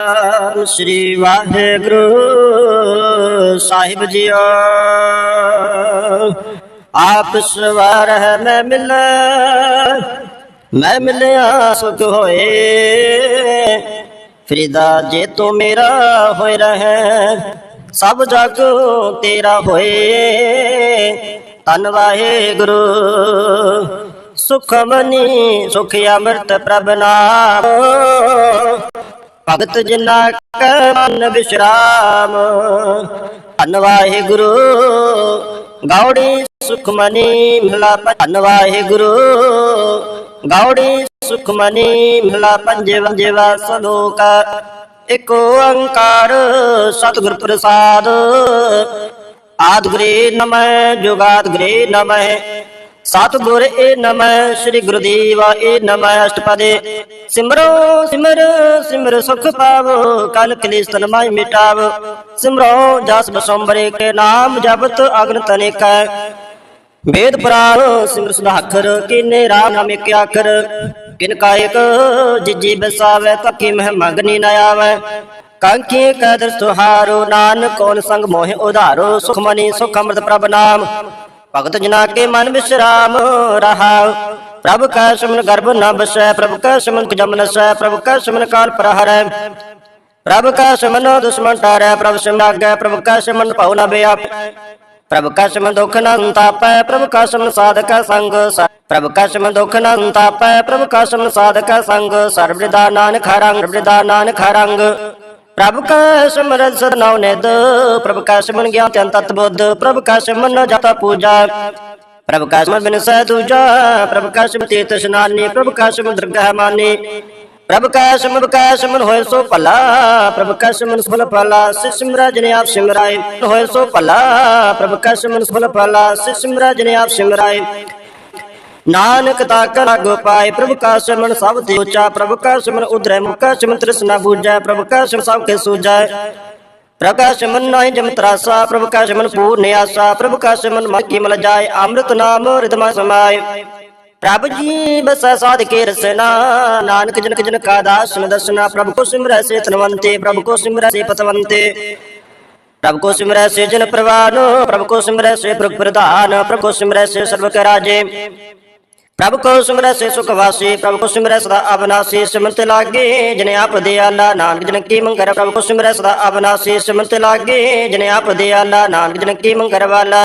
ਸਤਿ ਸ੍ਰੀ ਵਾਹਿਗੁਰੂ ਸਾਹਿਬ ਜੀਓ। ਆਪ ਸਵਾਰ ਹੈ, ਮੈਂ ਮਿਲਾਂ ਮੈਂ ਮਿਲਿਆ, ਸੁਖ ਹੋਏ। ਫਰੀਦਾ ਜੇ ਤੂੰ ਮੇਰਾ ਹੋਇ ਰਹੇ, ਸਭ ਜਗ ਤੇਰਾ ਹੋਏ। ਧੰਨ ਵਾਹਿਗੁਰੂ ਸੁਖਮਨੀ ਸੁਖ ਅੰਮ੍ਰਿਤ ਪ੍ਰਭ ਨਾਮ। ਭਗਤ ਜਿਨਾ ਕੈ ਮਨ ਵਿਸ਼ਰਾਮ। ਧੰਨ ਵਾਹਿਗੁਰੂ, ਗੌੜੀ ਸੁਖਮਨੀ ਮਹਲਾ ਧੰਨ ਵਾਹਿਗੁਰੂ, ਗੌੜੀ ਸੁਖਮਨੀ ਮਿਲਾ ਪੰਜੇ ਵੰਜੇਵਾ ਸਲੋਕ ਇਕ ਓੰਕਾਰ ਸਤਿਗੁਰ ਪ੍ਰਸਾਦ। ਆਦਿ ਗੁਰੇ ਨਮੈ ਜੁਗਾਦ ਗੁਰੇ ਨਮੈ ਸਤਿਗੁਰ ਏ ਨਮੈ ਸ੍ਰੀ ਗੁਰਦੇਵਾ ਏ ਨਮੈ ਅਸ਼ਟਪਦੇ। ਸਿਮਰੋ, ਸਿਮਰ ਸਿਮਰ ਸੁਖ ਪਾਵੋ, ਕਲ ਕਲੇਸ਼ ਤਨ ਮਾਈ ਮਿਟਾਵ। ਸਿਮਰੋ, ਜਸ ਬਸੰਬਰੇ ਕੇ ਨਾਮ ਜਪਤ ਅਗਨ ਤਨੇਕੈ ਵੇਦ ਪੁਰਾਣ, ਸਿਮਰ ਸੁਧਾਖਰ, ਕਿਨੇ ਰਾਮ ਨਾਮ ਇੱਕ ਆਖਰ। ਕਿਨ ਕਾਇਕ ਜਿਜੀ ਬਸਾਵੇ ਤਕੀ ਮਹਿ ਮੰਗਨੀ ਨ ਆਵੇ। ਕਾਂਖੀ ਕਦਰ ਸੁਹਾਰੋ, ਨਾਨਕ ਕੋਨ ਸੰਗ ਮੋਹਿ ਉਧਾਰੋ, ਸੁਖ ਮਨੀ ਸੁਖ ਅੰਮ੍ਰਿਤ ਪ੍ਰਭ ਨਾਮ। ਭਗਤ ਜਨਾ ਕੇ ਮਨ ਵਿਸਰਾਮ ਰਹਾ। ਪ੍ਰਭ ਕਾ ਸਿਮਨ ਗਰਭ ਨ ਬਸੈ, ਪ੍ਰਭ ਕਾ ਸਿਮਨ ਜਮ ਨਸੈ, ਪ੍ਰਭ ਕਾ ਸਿਮਨ ਕਾਲ ਪ੍ਰਹਰੈ। ਪ੍ਰਭ ਕਾ ਸਿਮਨ ਦੁਸ਼ਮਨ ਟਾਰੈ, ਪ੍ਰਭ ਸਿਮਨ ਆਗੈ, ਪ੍ਰਭ ਕਾ ਸਿਮਨ ਭਉ ਨ ਬਿਆਪ। ਪ੍ਰਭ ਕਾ ਸਿਮਨ ਦੁਖ ਨ ਤਾਪੈ, ਪ੍ਰਭ ਕਾ ਸਿਮਨ ਸਾਧਕਾ ਸੰਗ ਸ- ਪ੍ਰਭ ਕਾ ਸਿਮਨ ਦੁਖ ਨ ਤਾਪੈ, ਪ੍ਰਭ ਕਾ ਸਿਮਨ ਸਾਧਕਾ ਸੰਗ ਸਰਬ ਦਾ ਨਾਨਕ ਹਰੰਗ ਸਰਬ ਦਾ ਨਾਨਕ ਹਰੰਗ। ਪ੍ਰਭ ਕਾ ਸਿਮਰਨ ਸਰਨਾਉ ਨਿਦ ਪ੍ਰਭ ਕਾ ਸਿਮਰਨ ਗਿਆਨ ਤਨ ਤਤ ਬੁੱਧ, ਪ੍ਰਭ ਕਾ ਸਿਮਰਨ ਜਤਾ ਪੂਜਾ। ਪ੍ਰਭ ਕਾ ਸਿਮਰਨ ਬਿਨ ਸਹਿ ਦੂਜਾ, ਪ੍ਰਭ ਕਾ ਸਿਮਰਨ ਤੀਰਥ ਇਸ਼ਨਾਨੀ, ਪ੍ਰਭ ਕਾ ਸਿਮਰਨ ਦਰਗਾਹ ਮਾਨੀ। ਪ੍ਰਭ ਕਾ ਸਿਮਰ ਕਾ ਸਿਮਰ ਹੋਏ ਸੋ ਭਲਾ, ਪ੍ਰਭ ਕਾ ਸਿਮਰ ਸਫਲ ਭਲਾ ਸਿ ਸਿਮਰਾ ਜਨੇ ਆਪ ਸਿਮਰਾਏ। ਹੋਏ ਸੋ ਭਲਾ, ਪ੍ਰਭ ਕਾ ਸਿਮਰ ਸਫਲ ਭਲਾ ਸਿ ਸਿਮਰਾ ਜਨੇ ਆਪ ਸਿਮਰਾਏ। ਨਾਨਕ ਤਾਕਰ ਅਗੋ ਪਾਏ, ਪ੍ਰਭ ਕਾ ਸਿਮਰਨ ਸਭ ਤੇ ਉੱਚਾ, ਪ੍ਰਭ ਕਾ ਸਿਮਰਨ ਉਧਰੈ ਮੁਖ ਸਿਮਰਨ ਤ੍ਰਿਸ਼ਨਾ ਬੂਝੈ ਪ੍ਰਭ ਕਾ ਸਿਮਰਨ ਸਭ ਕੇ ਸੂਝੈ ਪ੍ਰਭ ਕਾ ਸਿਮਰਨ ਨਾਹੀ ਜਮ ਤਰਾਸਾ, ਪ੍ਰਭ ਕਾ ਸਿਮਰਨ ਪੂਰਨ ਆਸਾ ਪ੍ਰਭ ਕਾ ਸਿਮਰਨ ਮਨ ਮਲ ਜਾਏ, ਅੰਮ੍ਰਿਤ ਨਾਮ ਰਿਦਮਾ ਸਮਾਏ। ਪ੍ਰਭ ਜੀ ਬਸੈ ਸਾਧ ਕੇ ਰਸਨਾ, ਨਾਨਕ ਜਨਕ ਜਨ ਕਾ ਦਾਸ ਦਸਨਾ, ਪ੍ਰਭ ਕੋ ਸਿਮਰੈ ਸੇ ਤਨਵੰਤੇ, ਪ੍ਰਭ ਕੋ ਸਿਮਰੈ ਸੇ ਪਤਵੰਤੇ। ਪ੍ਰਭ ਕੋ ਸਿਮਰੈ ਸੇ ਜਨ ਪ੍ਰਵਾਨ, ਪ੍ਰਭ ਕੋ ਸਿਮਰੈ ਸੇ ਪ੍ਰਭ ਪ੍ਰਧਾਨ, ਪ੍ਰਭ ਕੋ ਸਿਮਰੈ ਸੇ ਸਰਬ ਕੇ ਰਾਜੇ। ਪ੍ਰਭ ਕੋ ਸਿਮਰੈ ਸੇ ਸੁਖ ਵਾਸੀ, ਪ੍ਰਭ ਕੋ ਸਿਮਰੈ ਸਦਾ ਅਬਨਾਸੀ ਸਿਮਰਤ ਲਾਗੇ, ਜਨੇ ਆਪ ਦੇ ਆਲਾ, ਨਾਨਕ ਜਨ ਕੀ ਮੰਗਰ, ਪ੍ਰਭ ਕੋ ਸਿਮਰੈ ਸਦਾ ਅਬਨਾਸੀ ਸਿਮਰਤ ਲਾਗੇ, ਜਨੇ ਆਪ ਦੇ ਆਲਾ, ਨਾਨਕ ਜਨ ਕੀ ਮੰਗਰ ਵਾਲਾ।